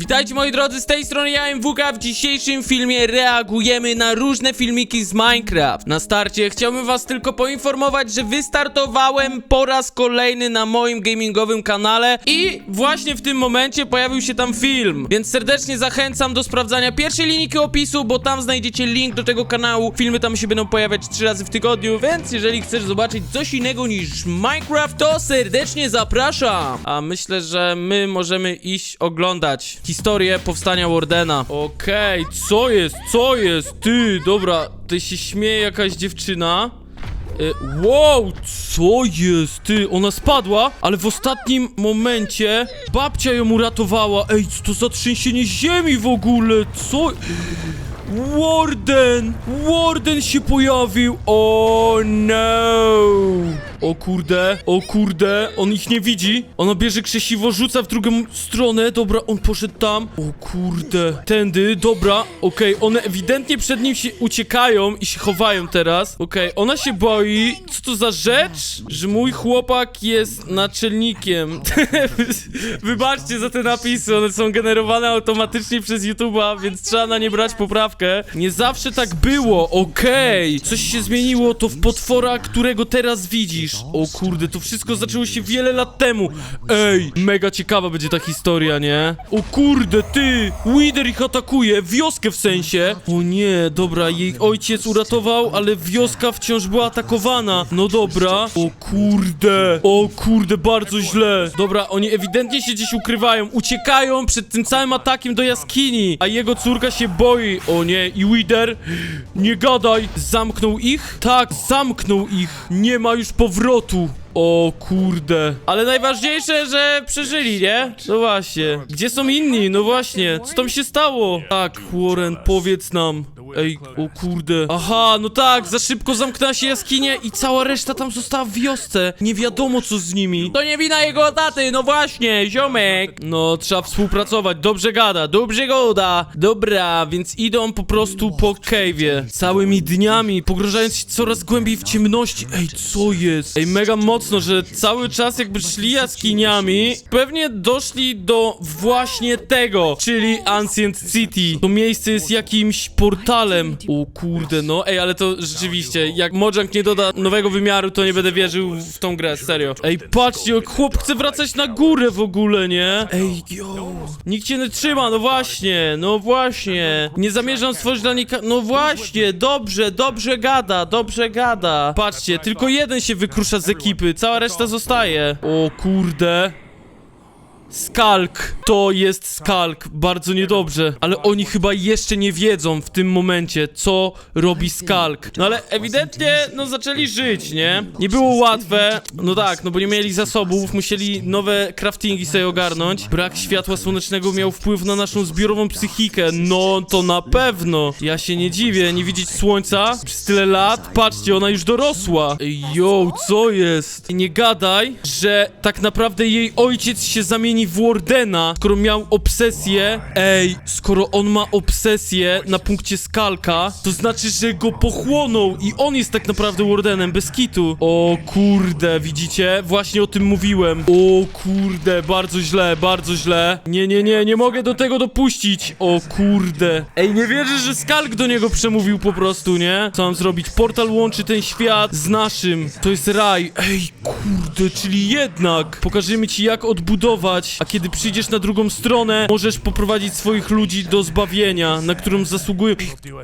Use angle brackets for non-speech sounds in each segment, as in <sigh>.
Witajcie moi drodzy, z tej strony ja MWK. W dzisiejszym filmie reagujemy na różne filmiki z Minecraft. Na starcie chciałbym was tylko poinformować, że wystartowałem po raz kolejny na moim gamingowym kanale i właśnie w tym momencie pojawił się tam film. Więc serdecznie zachęcam do sprawdzania pierwszej linijki opisu, bo tam znajdziecie link do tego kanału. Filmy tam się będą pojawiać trzy razy w tygodniu, więc jeżeli chcesz zobaczyć coś innego niż Minecraft, to serdecznie zapraszam. A myślę, że my możemy iść oglądać historię powstania Wardena. Okej, co jest? Co jest? Ty, dobra, ty się śmieje jakaś dziewczyna. E, Wow, co jest? Ty, ona spadła, ale w ostatnim momencie babcia ją uratowała. Ej, co to za trzęsienie ziemi w ogóle? Co? Warden! Warden się pojawił! O no! O kurde, o kurde, on ich nie widzi. Ona bierze krzesiwo, rzuca w drugą stronę. Dobra, on poszedł tam. O kurde, tędy, dobra, okej, one ewidentnie przed nim się uciekają i się chowają teraz. Okej, ona się boi. Co to za rzecz? Że mój chłopak jest naczelnikiem. <laughs> Wybaczcie za te napisy, one są generowane automatycznie przez YouTube'a, więc trzeba na nie brać poprawkę. Nie zawsze tak było, okej. Coś się zmieniło, to w potwora, którego teraz widzisz. O kurde, to wszystko zaczęło się wiele lat temu. Ej, mega ciekawa będzie ta historia, nie? O kurde, ty! Wither ich atakuje, wioskę w sensie. O nie, dobra, jej ojciec uratował, ale wioska wciąż była atakowana. No dobra. O kurde, o kurde, bardzo źle. Dobra, oni ewidentnie się gdzieś ukrywają, uciekają przed tym całym atakiem do jaskini, a jego córka się boi. O nie, i Wither, nie gadaj. Zamknął ich? Tak, zamknął ich. Nie ma już powrotu. O kurde. Ale najważniejsze, że przeżyli, nie? No właśnie. Gdzie są inni? No właśnie. Co tam się stało? Tak, Warren, powiedz nam. Ej, o kurde. Aha, no tak, za szybko zamknęła się jaskinie i cała reszta tam została w wiosce. Nie wiadomo co z nimi. To nie wina jego taty, no właśnie, ziomek. No, trzeba współpracować, dobrze gada, dobrze gada. Dobra, więc idą po prostu po cave'ie. Całymi dniami, pogrążając się coraz głębiej w ciemności. Ej, co jest? Ej, mega mocno, że cały czas jakby szli jaskiniami, pewnie doszli do właśnie tego, czyli Ancient City. To miejsce jest jakimś portalem. O kurde, no. Ej, ale to rzeczywiście, jak Mojang nie doda nowego wymiaru, to nie będę wierzył w tą grę, serio. Ej, patrzcie, chłop chce wracać na górę w ogóle, nie? Ej, yo. Nikt cię nie trzyma, no właśnie, no właśnie. Nie zamierzam stworzyć dla nika... No właśnie, dobrze, dobrze gada, dobrze gada. Patrzcie, tylko jeden się wykrusza z ekipy, cała reszta zostaje. O kurde. Skalk, to jest Skalk, bardzo niedobrze, ale oni chyba jeszcze nie wiedzą w tym momencie, co robi Skalk. No ale ewidentnie, no zaczęli żyć, nie? Nie było łatwe, no tak, no bo nie mieli zasobów, musieli nowe craftingi sobie ogarnąć. Brak światła słonecznego miał wpływ na naszą zbiorową psychikę, no to na pewno. Ja się nie dziwię, nie widzieć słońca przez tyle lat, patrzcie, ona już dorosła. Yo, co jest? Nie gadaj, że tak naprawdę jej ojciec się zamieni w Wardena, skoro miał obsesję. Ej, skoro on ma obsesję na punkcie skalka, to znaczy, że go pochłonął i on jest tak naprawdę Wardenem, bez kitu. O kurde, widzicie? Właśnie o tym mówiłem. O kurde, bardzo źle, bardzo źle. Nie, nie, nie, nie mogę do tego dopuścić. O kurde. Ej, nie wierzę, że Skalk do niego przemówił po prostu, nie? Co mam zrobić? Portal łączy ten świat z naszym. To jest raj. Ej, kurde, czyli jednak. Pokażemy ci jak odbudować, a kiedy przyjdziesz na drugą stronę, możesz poprowadzić swoich ludzi do zbawienia, na którą zasługują.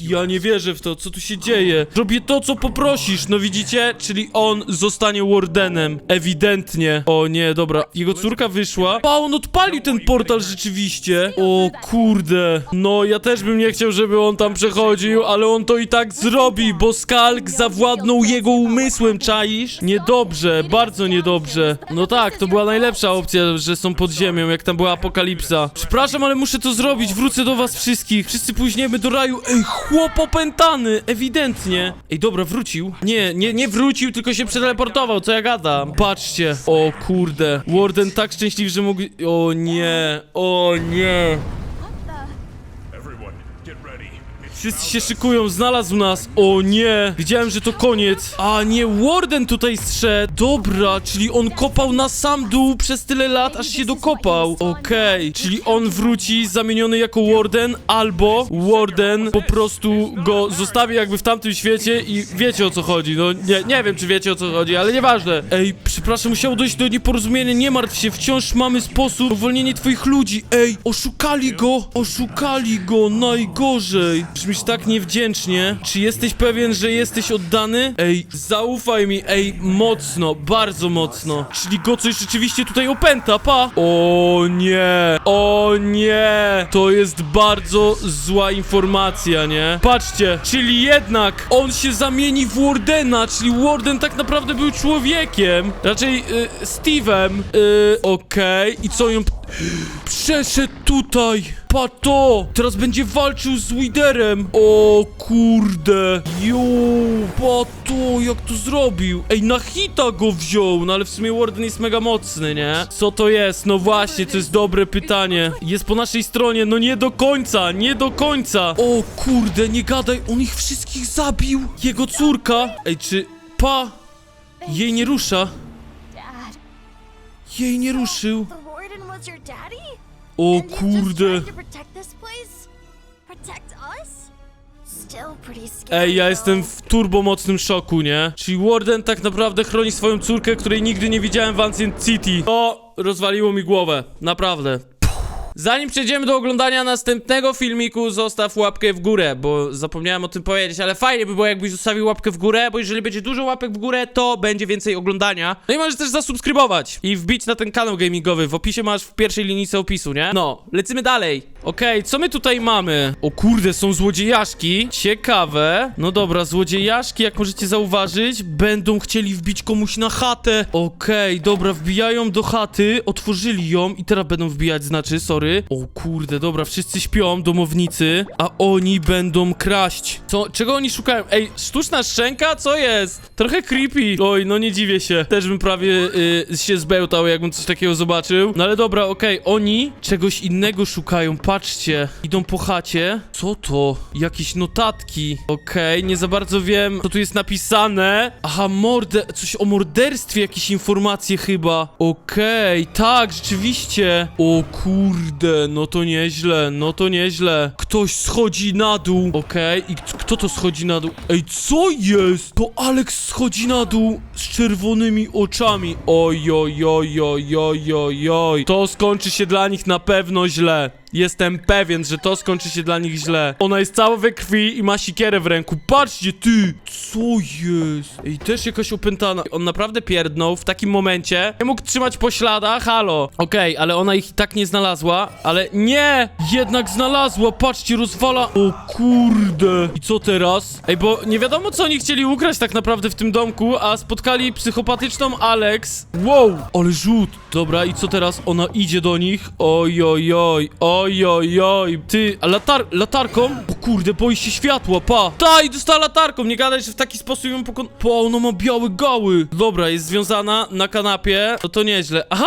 Ja nie wierzę w to, co tu się dzieje. Robię to, co poprosisz, no widzicie? Czyli on zostanie Wardenem. Ewidentnie. O nie, dobra. Jego córka wyszła. Pa, on odpalił ten portal rzeczywiście. O kurde. No, ja też bym nie chciał, żeby on tam przechodził, ale on to i tak zrobi, bo Skalk zawładnął jego umysłem, czaisz? Niedobrze, bardzo niedobrze. No tak, to była najlepsza opcja, że są pod ziemią, jak tam była apokalipsa. Przepraszam, ale muszę to zrobić, wrócę do was wszystkich. Wszyscy późniemy do raju. Ej, chłop opętany, ewidentnie. Ej, dobra, wrócił. Nie, nie, nie wrócił, tylko się przeteleportował, co ja gadam. Patrzcie. O kurde. Warden tak szczęśliwy, że mógł... O nie, o nie. Wszyscy się szykują, znalazł nas. O nie, wiedziałem, że to koniec. A nie, Warden tutaj zszedł. Dobra, czyli on kopał na sam dół przez tyle lat, aż się dokopał. Okej, czyli on wróci zamieniony jako Warden, albo Warden po prostu go zostawi jakby w tamtym świecie i wiecie o co chodzi. No nie, nie wiem, czy wiecie o co chodzi, ale nieważne. Ej, przepraszam, musiało dojść do nieporozumienia, nie martw się, wciąż mamy sposób uwolnienia twoich ludzi. Ej, oszukali go, oszukali go, najgorzej. Brzmisz tak niewdzięcznie. Czy jesteś pewien, że jesteś oddany? Ej, zaufaj mi, ej, mocno, bardzo mocno. Czyli go coś rzeczywiście tutaj opęta, pa. O nie, o nie, to jest bardzo zła informacja, nie? Patrzcie, czyli jednak on się zamieni w Wardena, czyli Warden tak naprawdę był człowiekiem. Raczej y, Steve'em. Y, Okej, i co ją... Przeszedł tutaj! Pato! Teraz będzie walczył z Widerem! O kurde! Jo! Pato, jak to zrobił? Ej, na hita go wziął! No ale w sumie Warden jest mega mocny, nie? Co to jest? No właśnie, to jest dobre pytanie. Jest po naszej stronie, no nie do końca, nie do końca! O kurde, nie gadaj, on ich wszystkich zabił! Jego córka! Ej, czy... Pa! Jej nie rusza! Jej nie ruszył! O kurde! Ej, ja jestem w turbomocnym szoku, nie? Czyli Warden tak naprawdę chroni swoją córkę, której nigdy nie widziałem w Ancient City. To rozwaliło mi głowę, naprawdę. Zanim przejdziemy do oglądania następnego filmiku, zostaw łapkę w górę, bo zapomniałem o tym powiedzieć, ale fajnie by było jakbyś zostawił łapkę w górę, bo jeżeli będzie dużo łapek w górę, to będzie więcej oglądania. No i możesz też zasubskrybować i wbić na ten kanał gamingowy, w opisie masz w pierwszej linijce opisu, nie? No, lecimy dalej. Okej, co my tutaj mamy? O kurde, są złodziejaszki. Ciekawe. No dobra, złodziejaszki, jak możecie zauważyć, będą chcieli wbić komuś na chatę. Okej, dobra, wbijają do chaty, otworzyli ją i teraz będą wbijać, znaczy, sorry. O kurde, dobra, wszyscy śpią, domownicy, a oni będą kraść. Co, czego oni szukają? Ej, sztuczna szczęka? Co jest? Trochę creepy. Oj, no nie dziwię się. Też bym prawie y, się zbełtał, jakbym coś takiego zobaczył. No ale dobra, okej, oni czegoś innego szukają. Patrzcie, idą po chacie. Co to? Jakieś notatki. Okej, nie za bardzo wiem, co tu jest napisane. Aha, mordę, coś o morderstwie, jakieś informacje chyba. Okej, tak, rzeczywiście. O kurde, no to nieźle, no to nieźle. Ktoś schodzi na dół. Okej, i k- kto to schodzi na dół? Ej, co jest? To Alex schodzi na dół z czerwonymi oczami. Oj, oj, oj, oj, oj, oj, oj. To skończy się dla nich na pewno źle. Jestem pewien, że to skończy się dla nich źle. Ona jest cała we krwi i ma sikierę w ręku. Patrzcie, ty! Co jest? Ej, też jakaś opętana. On naprawdę pierdnął w takim momencie. Nie mógł trzymać po śladach, halo. Okej, ale ona ich i tak nie znalazła. Ale nie! Jednak znalazła, patrzcie, rozwala. O kurde. I co teraz? Ej, bo nie wiadomo, co oni chcieli ukraść tak naprawdę w tym domku, a spotkali psychopatyczną Alex. Wow! Ale rzut. Dobra, i co teraz? Ona idzie do nich. Oj, oj, oj. Oj, oj, oj. Ty, a latar latarką? O kurde, boi się światła, pa. Ta, i dostała latarką. Nie gadaj, że w taki sposób ją pokon... Pa, ona ma białe gały. Dobra, jest związana na kanapie. No to nieźle. Aha,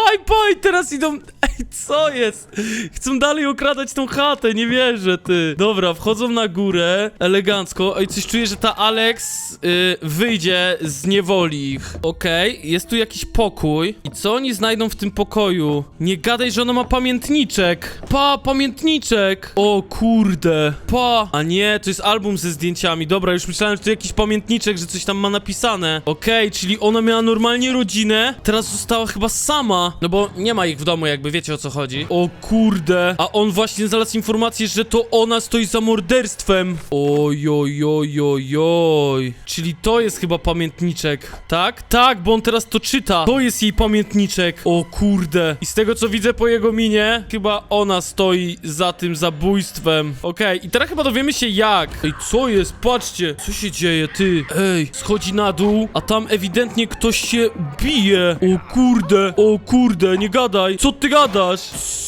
i teraz idą... <laughs> Ej, co jest? Chcą dalej okradać tą chatę, nie wierzę, ty. Dobra, wchodzą na górę, elegancko. Ej, coś czuję, że ta Alex y, wyjdzie z niewoli ich. Okej, jest tu jakiś pokój. I co oni znajdą w tym pokoju? Nie gadaj, że ona ma pamiętniczek. Pa, pamiętniczek. O kurde. Pa. A nie, to jest album ze zdjęciami. Dobra, już myślałem, że to jakiś pamiętniczek, że coś tam ma napisane. Okej, czyli ona miała normalnie rodzinę, teraz została chyba sama. No bo nie ma ich w domu, jakby wiecie o co chodzi. O kurde. A on właśnie znalazł informację, że to ona stoi za morderstwem. Oj, oj, oj, oj, oj. Czyli to jest chyba pamiętniczek, tak? Tak, bo on teraz to czyta. To jest jej pamiętniczek. O kurde. I z tego co widzę po jego minie, chyba ona stoi za tym zabójstwem. Okej, i teraz chyba dowiemy się jak. Ej, co jest? Patrzcie. Co się dzieje, ty? Ej, schodzi na dół, a tam ewidentnie ktoś się bije. O kurde, o kurde, nie gadaj. Co ty gadasz?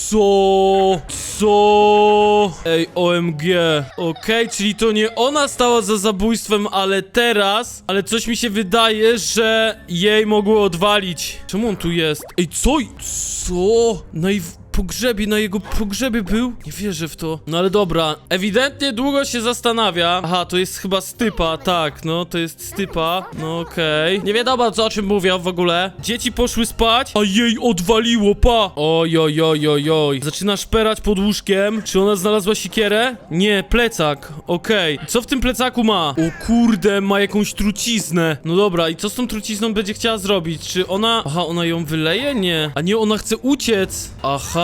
Co? Co? Ej, OMG. Okej, czyli to nie ona stała za zabójstwem, ale teraz... Ale coś mi się wydaje, że jej mogło odwalić. Czemu on tu jest? Ej, co? Co? Naj... pogrzebie, na jego pogrzebie był? Nie wierzę w to. No ale dobra, ewidentnie długo się zastanawia. Aha, to jest chyba stypa, tak, no to jest stypa. No okej. Nie wiadomo co o czym mówią w ogóle. Dzieci poszły spać, a jej odwaliło, pa! Oj, oj, oj, oj, oj. Zaczyna szperać pod łóżkiem. Czy ona znalazła sikierę? Nie, plecak, okej. Co w tym plecaku ma? O kurde, ma jakąś truciznę. No dobra, i co z tą trucizną będzie chciała zrobić? Czy ona... Aha, ona ją wyleje? Nie. A nie, ona chce uciec. Aha,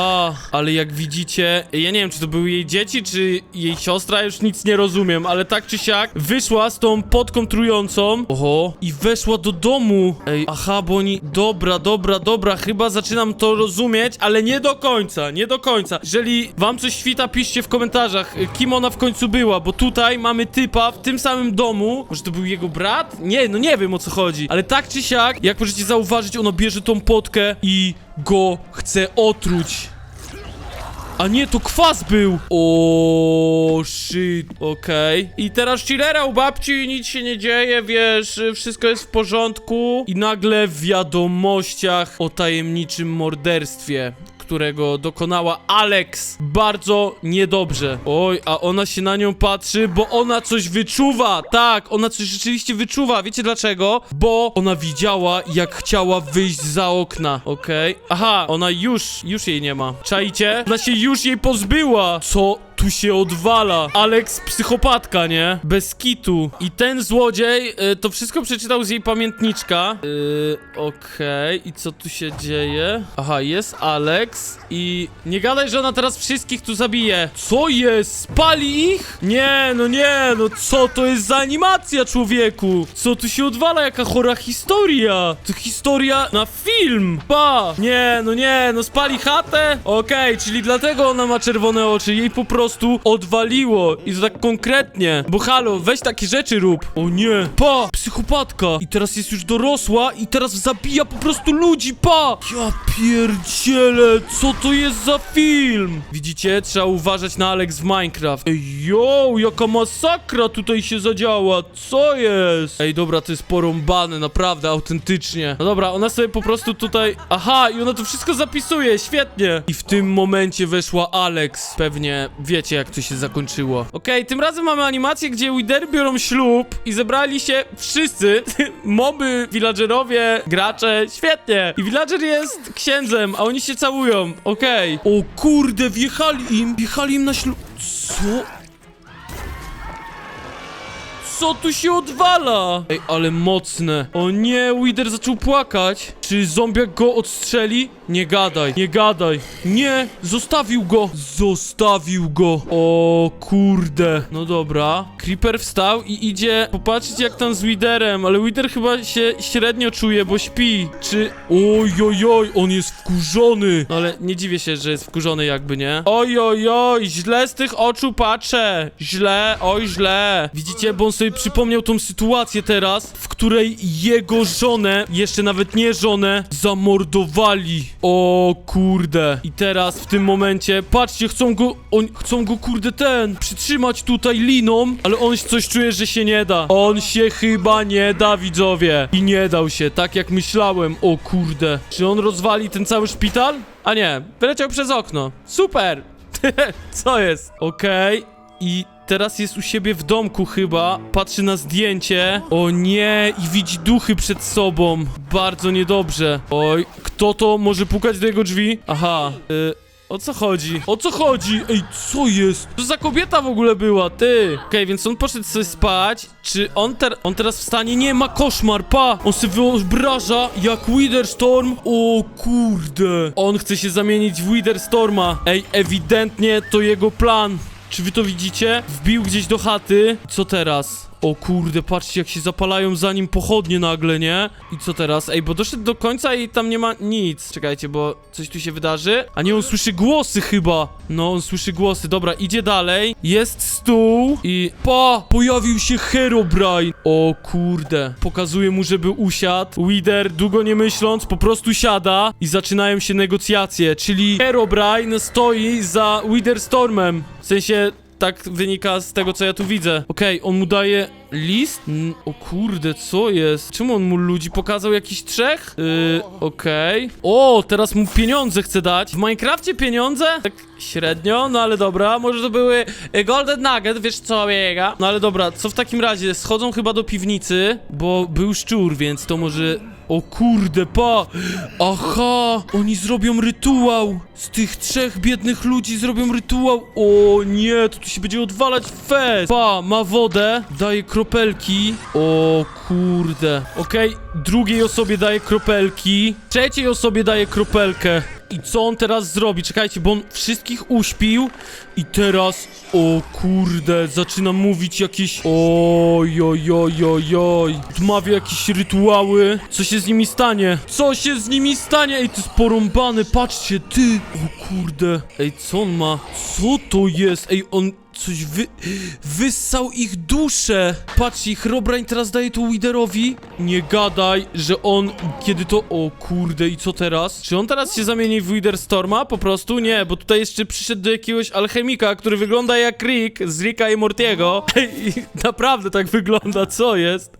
ale jak widzicie, ja nie wiem, czy to były jej dzieci, czy jej siostra, już nic nie rozumiem, ale tak czy siak, wyszła z tą podką trującą. Oho, i weszła do domu. Ej, aha, bo oni... Dobra, dobra, dobra, chyba zaczynam to rozumieć, ale nie do końca, nie do końca. Jeżeli wam coś świta, piszcie w komentarzach, y, kim ona w końcu była, bo tutaj mamy typa w tym samym domu. Może to był jego brat? Nie, no nie wiem o co chodzi, ale tak czy siak, jak możecie zauważyć, ona bierze tą potkę i go chce otruć. A nie, to kwas był! O shit, okej. I teraz chillera u babci, nic się nie dzieje, wiesz, wszystko jest w porządku. I nagle w wiadomościach o tajemniczym morderstwie którego dokonała Alex bardzo niedobrze. Oj, a ona się na nią patrzy, bo ona coś wyczuwa. Tak, ona coś rzeczywiście wyczuwa. Wiecie dlaczego? Bo ona widziała, jak chciała wyjść za okna. Okej. Aha, ona już, już jej nie ma. Czajcie? Ona się już jej pozbyła. Co tu się odwala. Alex psychopatka, nie? Bez kitu. I ten złodziej y, to wszystko przeczytał z jej pamiętniczka. Yy, okej. I co tu się dzieje? Aha, jest Alex i nie gadaj, że ona teraz wszystkich tu zabije. Co jest? Spali ich? Nie, no nie, no co to jest za animacja, człowieku? Co tu się odwala? Jaka chora historia? To historia na film. Pa! Nie, no nie, no spali chatę? Okej, czyli dlatego ona ma czerwone oczy. Jej po prostu odwaliło. I to tak konkretnie. Bo halo, weź takie rzeczy rób. O nie. Pa! Psychopatka. I teraz jest już dorosła i teraz zabija po prostu ludzi. Pa! Ja pierdzielę, co to jest za film? Widzicie? Trzeba uważać na Alex w Minecraft. Ej, yo, jaka masakra tutaj się zadziała. Co jest? Ej, dobra, to jest porąbane, naprawdę, autentycznie. No dobra, ona sobie po prostu tutaj... Aha, i ona to wszystko zapisuje, świetnie. I w tym momencie weszła Alex. Pewnie wiecie, jak to się zakończyło. Okej, tym razem mamy animację, gdzie Widery biorą ślub i zebrali się wszyscy. <laughs> Moby, villagerowie, gracze, świetnie. I villager jest księdzem, a oni się całują. Okej. O kurde, wjechali im, wjechali im na ślub... Co? Co tu się odwala? Ej, ale mocne. O nie, Wither zaczął płakać. Czy zombiak go odstrzeli? Nie gadaj, nie gadaj. Nie, zostawił go. Zostawił go. O kurde. No dobra. Creeper wstał i idzie popatrzeć jak tam z Witherem, ale Wither chyba się średnio czuje, bo śpi. Czy... Oj, oj, oj, on jest wkurzony. No ale nie dziwię się, że jest wkurzony jakby, nie? Oj, oj, oj, źle z tych oczu patrzę. Źle, oj, źle. Widzicie, bo on sobie przypomniał tą sytuację teraz, w której jego żonę, jeszcze nawet nie żonę, zamordowali. O kurde. I teraz w tym momencie, patrzcie, chcą go, on, chcą go kurde ten, przytrzymać tutaj liną, ale on coś czuje, że się nie da. On się chyba nie da, widzowie. I nie dał się, tak jak myślałem. O kurde. Czy on rozwali ten cały szpital? A nie, wyleciał przez okno. Super. <laughs> Co jest? Okej. I teraz jest u siebie w domku chyba. Patrzy na zdjęcie. O nie, i widzi duchy przed sobą. Bardzo niedobrze. Oj, kto to może pukać do jego drzwi? Aha, y o co chodzi? O co chodzi? Ej, co jest? Co za kobieta w ogóle była, ty? Okej, więc on poszedł sobie spać. Czy on, ter on teraz wstanie? Nie, ma koszmar, pa! On sobie wyobraża jak Witherstorm. O kurde. On chce się zamienić w Witherstorma. Ej, ewidentnie to jego plan. Czy wy to widzicie? Wbił gdzieś do chaty. Co teraz? O kurde, patrzcie jak się zapalają za nim pochodnie nagle, nie? I co teraz? Ej, bo doszedł do końca i tam nie ma nic. Czekajcie, bo coś tu się wydarzy. A nie, on słyszy głosy chyba. No, on słyszy głosy. Dobra, idzie dalej. Jest stół i... Pa! Pojawił się Herobrine. O kurde. Pokazuje mu, żeby usiadł. Wider, długo nie myśląc, po prostu siada i zaczynają się negocjacje. Czyli Herobrine stoi za Witherstormem. W sensie tak wynika z tego, co ja tu widzę. Okej, on mu daje list? Mm, o kurde, co jest? Czemu on mu ludzi pokazał? Jakiś trzech? Yy, okej. O, teraz mu pieniądze chce dać. W Minecrafcie pieniądze? Tak średnio, no ale dobra, może to były y, Golden Nugget, wiesz co, biega. No ale dobra, co w takim razie? Schodzą chyba do piwnicy, bo był szczur, więc to może... O kurde, pa! Aha! Oni zrobią rytuał! Z tych trzech biednych ludzi zrobią rytuał! O nie, to tu się będzie odwalać fest! Pa, ma wodę, daje kropelki. O kurde. Okej, drugiej osobie daje kropelki, trzeciej osobie daje kropelkę. I co on teraz zrobi? Czekajcie, bo on wszystkich uśpił i teraz, o kurde, zaczyna mówić jakieś oj, oj, oj, oj, oj. Odmawia jakieś rytuały. Co się z nimi stanie? Co się z nimi stanie? Ej, to jest patrzcie, ty. O kurde. Ej, co on ma? Co to jest? Ej, on coś wy... Wyssał ich duszę! Patrzcie, Herobrine teraz daje to Widerowi. Nie gadaj, że on... Kiedy to... O kurde, i co teraz? Czy on teraz się zamieni w Wither Storma? Po prostu? Nie, bo tutaj jeszcze przyszedł do jakiegoś alchemika, który wygląda jak Rick z Ricka i Mortiego. <laughs> Ej, naprawdę tak wygląda, co jest?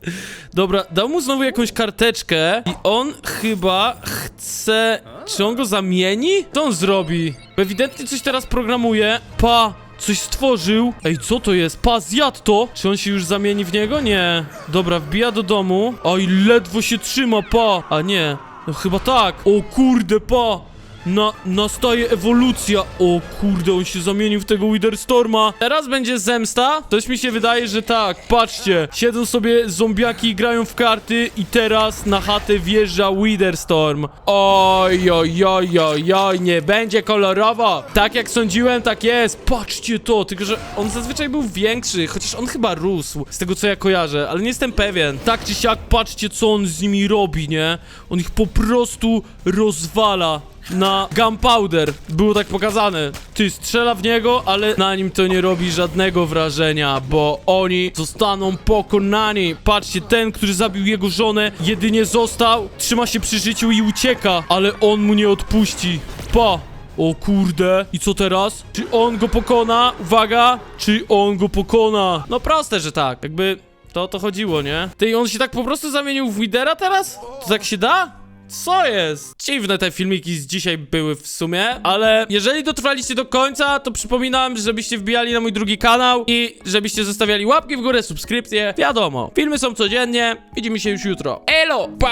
Dobra, dał mu znowu jakąś karteczkę i on chyba chce... Czy on go zamieni? Co on zrobi? Ewidentnie coś teraz programuje. Pa! Coś stworzył. Ej, co to jest? Pa, zjadł to. Czy on się już zamieni w niego? Nie. Dobra, wbija do domu. Oj, ledwo się trzyma, pa. A nie. No chyba tak. O kurde, pa. Na, nastaje ewolucja. O kurde, on się zamienił w tego Witherstorma. Teraz będzie zemsta? Coś mi się wydaje, że tak. Patrzcie, siedzą sobie zombiaki grają w karty i teraz na chatę wjeżdża Witherstorm. Oj, oj, oj, oj, oj, nie będzie kolorowo. Tak jak sądziłem, tak jest. Patrzcie to, tylko że on zazwyczaj był większy, chociaż on chyba rósł, z tego co ja kojarzę, ale nie jestem pewien. Tak czy siak, patrzcie co on z nimi robi, nie? On ich po prostu rozwala na gunpowder. Było tak pokazane. Ty strzela w niego, ale na nim to nie robi żadnego wrażenia, bo oni zostaną pokonani. Patrzcie, ten, który zabił jego żonę, jedynie został, trzyma się przy życiu i ucieka, ale on mu nie odpuści. Pa! O kurde, i co teraz? Czy on go pokona? Uwaga, czy on go pokona? No proste, że tak, jakby to o to chodziło, nie? Ty, on się tak po prostu zamienił w Widera teraz? To tak się da? Co jest? Dziwne te filmiki z dzisiaj były w sumie, ale jeżeli dotrwaliście do końca, to przypominam, żebyście wbijali na mój drugi kanał i żebyście zostawiali łapki w górę, subskrypcje. Wiadomo, filmy są codziennie, widzimy się już jutro. Elo, pał!